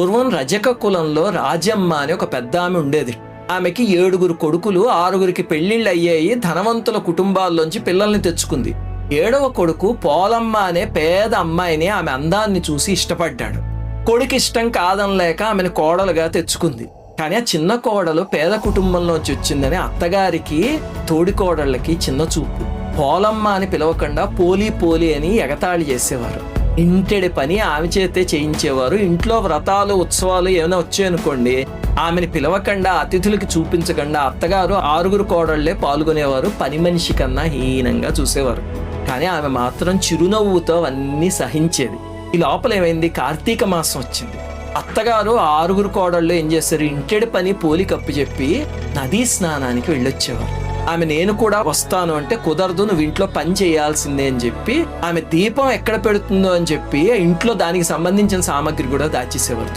పూర్వం రజక కులంలో రాజమ్మ అని ఒక పెద్ద ఆమె ఉండేది. ఆమెకి ఏడుగురు కొడుకులు ఆరుగురికి పెళ్ళిళ్ళు అయ్యాయి ధనవంతుల కుటుంబాల్లోంచి పిల్లల్ని తెచ్చుకుంది. ఏడవ కొడుకు పోలమ్మ అనే పేద అమ్మాయిని ఆమె అందాన్ని చూసి ఇష్టపడ్డాడు. కొడుకు ఇష్టం కాదనలేక ఆమెను కోడలుగా తెచ్చుకుంది. కానీ ఆ చిన్న కోడలు పేద కుటుంబంలోంచి వచ్చిందని అత్తగారికి తోడి కోడళ్ళకి చిన్న చూపు. పోలమ్మ అని పిలవకుండా పోలి పోలి అని ఎగతాళి చేసేవారు. ఇంటిడి పని ఆమె చేతే చేయించేవారు. ఇంట్లో వ్రతాలు ఉత్సవాలు ఏమైనా వచ్చాయనుకోండి ఆమెను పిలవకుండా అతిథులకి చూపించకుండా అత్తగారు ఆరుగురు కోడళ్ళే పాల్గొనేవారు పని మనిషి కన్నా హీనంగా చూసేవారు. కానీ ఆమె మాత్రం చిరునవ్వుతో అవన్నీ సహించేది. ఈ లోపల ఏమైంది? కార్తీక మాసం వచ్చింది. అత్తగారు ఆరుగురు కోడళ్ళు ఏం చేశారు? ఇంటెడి పని పోలి కప్పి చెప్పి నదీ స్నానానికి వెళ్ళొచ్చేవారు. ఆమె నేను కూడా వస్తాను అంటే కుదరదు నువ్వు ఇంట్లో పని చేయాల్సిందే అని చెప్పి ఆమె దీపం ఎక్కడ పెడుతుందో అని చెప్పి ఇంట్లో దానికి సంబంధించిన సామాగ్రి కూడా దాచేసేవారు.